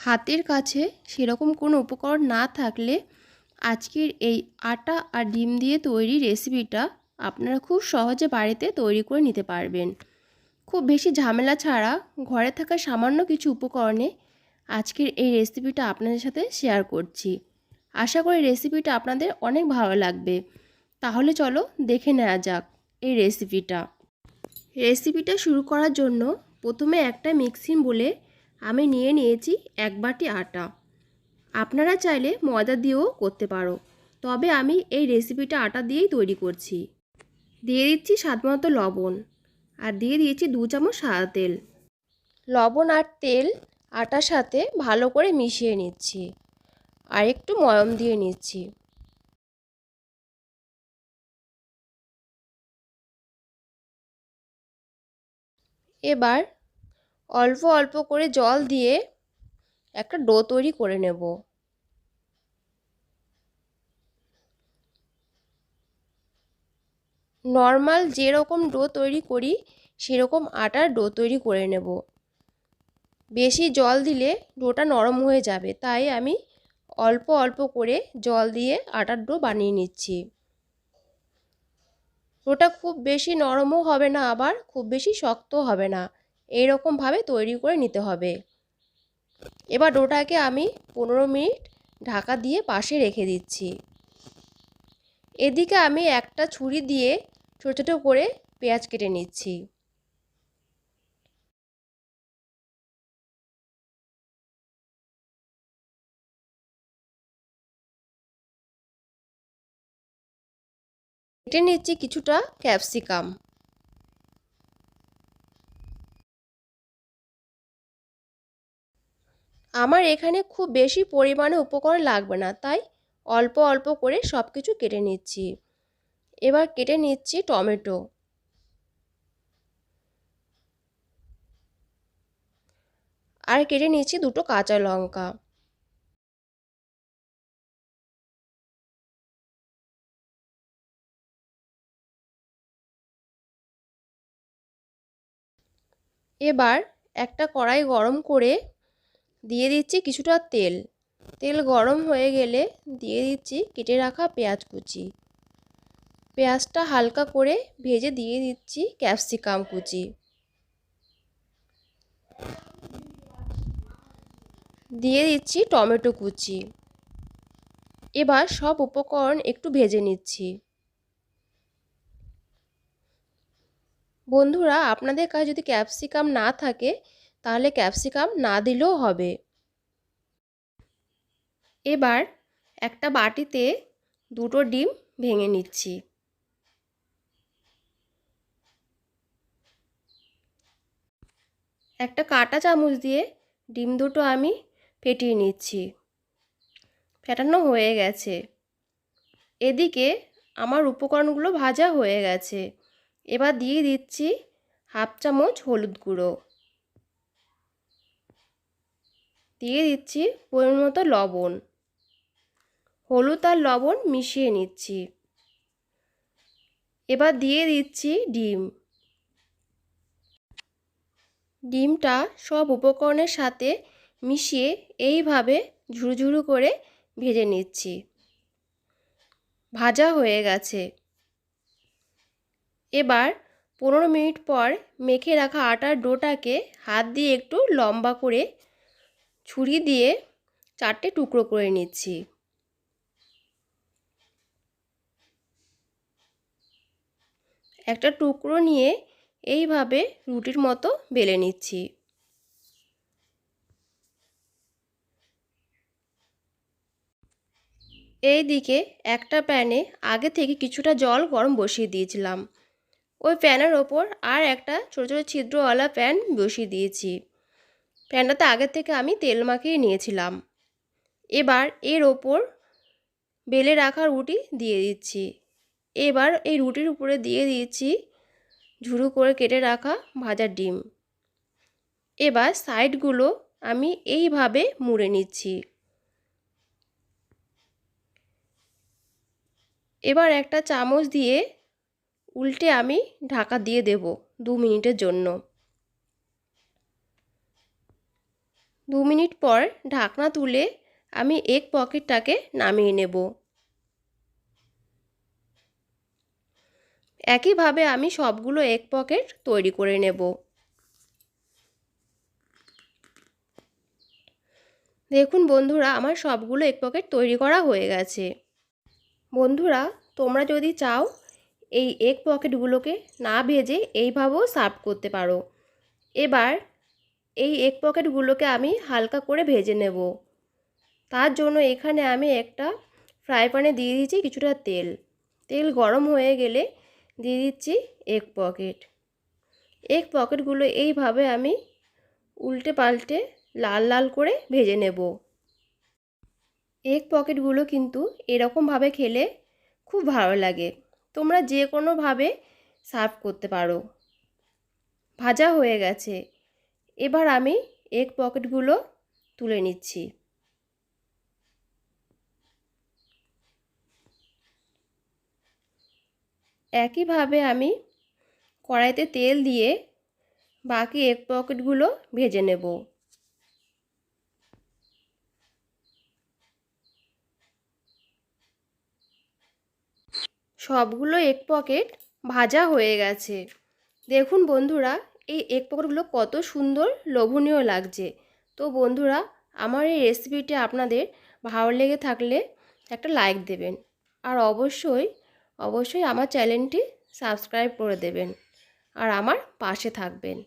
হাতের কাছে সেরকম কোনো উপকরণ না থাকলে আজকের এই আটা আর ডিম দিয়ে তৈরি রেসিপিটা আপনারা খুব সহজে বাড়িতে তৈরি করে নিতে পারবেন। খুব বেশি ঝামেলা ছাড়া ঘরে থাকা সামান্য কিছু উপকরণে আজকের এই রেসিপিটা আপনাদের সাথে শেয়ার করছি। আশা করি রেসিপিটা আপনাদের অনেক ভালো লাগবে। তাহলে চলো দেখে নেওয়া যাক এই রেসিপিটা। রেসিপিটা শুরু করার জন্য প্রথমে একটা মিক্সিং বলে আমি নিয়ে নিয়েছি এক বাটি আটা। আপনারা চাইলে ময়দা দিয়েও করতে পারো। তবে আমি এই রেসিপিটা আটা দিয়েই তৈরি করছি। দিয়ে দিচ্ছি স্বাদমতো লবণ আর দিয়ে দিয়েছি দু চামচ সাদা তেল। লবণ আর তেল আটার সাথে ভালো করে মিশিয়ে নিচ্ছি আর একটু ময়ম দিয়ে নিচ্ছি। এবার অল্প অল্প করে জল দিয়ে একটা ডো তৈরি করে নেব। নর্মাল যেরকম ডো তৈরি করি, সেরকম আটার ডো তৈরি করে নেব। বেশি জল দিলে ডোটা নরম হয়ে যাবে, তাই আমি অল্প অল্প করে জল দিয়ে আটার ডো বানিয়ে নিচ্ছি। ডোটা খুব বেশি নরমও হবে না, আবার খুব বেশি শক্ত হবে না। এইরকমভাবে তৈরি করে নিতে হবে। এবার ডোটাকে আমি পনেরো মিনিট ঢাকা দিয়ে পাশে রেখে দিচ্ছি। এদিকে আমি একটা ছুরি দিয়ে ছোটো ছোটো করে পেঁয়াজ কেটে নিচ্ছি। কেটে নিচ্ছি কিছুটা ক্যাপসিকাম। আমার এখানে খুব বেশি পরিমাণে উপকরণ লাগবে না, তাই অল্প অল্প করে সব কিছু কেটে নিচ্ছি। এবার কেটে নিচ্ছি টমেটো। আর কেটে নিচ্ছি দুটো কাঁচা লঙ্কা। এবার একটা কড়াই গরম করে দিয়ে দিচ্ছি কিছুটা তেল। তেল গরম হয়ে গেলে দিয়ে দিচ্ছি কেটে রাখা পেঁয়াজ কুচি। পেঁয়াজটা হালকা করে ভেজে দিয়ে দিচ্ছি ক্যাপসিকাম কুচি। দিয়ে দিচ্ছি টমেটো কুচি। এবার সব উপকরণ একটু ভেজে নিচ্ছি। বন্ধুরা, আপনাদের কাছে যদি ক্যাপসিকাম না থাকে তাহলে ক্যাপসিকাম না দিলেও হবে। এবার একটা বাটিতে দুটো ডিম ভেঙে নিচ্ছি। একটা কাটা চামচ দিয়ে ডিম দুটো আমি ফেটিয়ে নিচ্ছি। ফেটানো হয়ে গেছে। এদিকে আমার উপকরণগুলো ভাজা হয়ে গেছে। এবার দিয়ে দিচ্ছি হাফ চামচ হলুদ গুঁড়ো। দিয়ে দিচ্ছি পরিমাণ মতো লবণ। হলুদ আর লবণ মিশিয়ে নিচ্ছি। এবার দিয়ে দিচ্ছি ডিম। ডিমটা সব উপকরণের সাথে মিশিয়ে এইভাবে ঝুরঝুরু করে ভেজে নিচ্ছি। ভাজা হয়ে গেছে। এবার পনেরো মিনিট পর মেখে রাখা আটার ডোটাকে হাত দিয়ে একটু লম্বা করে ছুরি দিয়ে চারটে টুকরো করে নিচ্ছি। একটা টুকরো নিয়ে এইভাবে রুটির মতো বেলে নিচ্ছি। এই দিকে একটা প্যানে আগে থেকে কিছুটা জল গরম বসিয়ে দিয়েছিলাম। ওই প্যানের ওপর আর একটা ছোটো ছোটো ছিদ্রওয়ালা প্যান বসিয়ে দিয়েছি। প্যানটাতে আগে থেকে আমি তেল মাখিয়ে নিয়েছিলাম। এবার এর ওপর বেলে রাখা রুটি দিয়ে দিচ্ছি। এবার এই রুটির উপরে দিয়ে দিয়েছি ঝুরু করে কেটে রাখা ভাজার ডিম। এবার সাইডগুলো আমি এইভাবে মুড়ে নিচ্ছি। এবার একটা চামচ দিয়ে উল্টে আমি ঢাকা দিয়ে দেব দু মিনিটের জন্য। দু মিনিট পর ঢাকনা তুলে আমি এক পকেটটাকে নামিয়ে নেব। একইভাবে আমি সবগুলো এক পকেট তৈরি করে নেব। দেখুন বন্ধুরা, আমার সবগুলো এক পকেট তৈরি করা হয়ে গেছে। বন্ধুরা, তোমরা যদি চাও এই এক পকেটগুলোকে না ভেজে এইভাবেও সার্ভ করতে পারো। এবার এই এক পকেটগুলোকে আমি হালকা করে ভেজে নেব। তার জন্য এখানে আমি একটা ফ্রাই প্যানে দিয়ে দিয়েছি কিছুটা তেল। তেল গরম হয়ে গেলে দিয়ে দিচ্ছি এক পকেট এক পকেটগুলো এইভাবে আমি উল্টে পাল্টে লাল লাল করে ভেজে নেব। এক পকেটগুলো কিন্তু এরকমভাবে খেলে খুব ভালো লাগে। তোমরা যে কোনোভাবে সার্ভ করতে পারো। ভাজা হয়ে গেছে। এবার আমি এক পকেটগুলো তুলে নিচ্ছি। একইভাবে আমি কড়াইতে তেল দিয়ে বাকি এক পকেটগুলো ভেজে নেব। সবগুলো এক পকেট ভাজা হয়ে গেছে। দেখুন বন্ধুরা এই এক পকোড়াগুলো কত সুন্দর লোভনীয় লাগছে। তো বন্ধুরা, আমার এই রেসিপিটি আপনাদের ভালো লেগে থাকলে একটা লাইক দেবেন। আর অবশ্যই অবশ্যই আমার চ্যানেলটি সাবস্ক্রাইব করে দেবেন। আর আমার পাশে থাকবেন।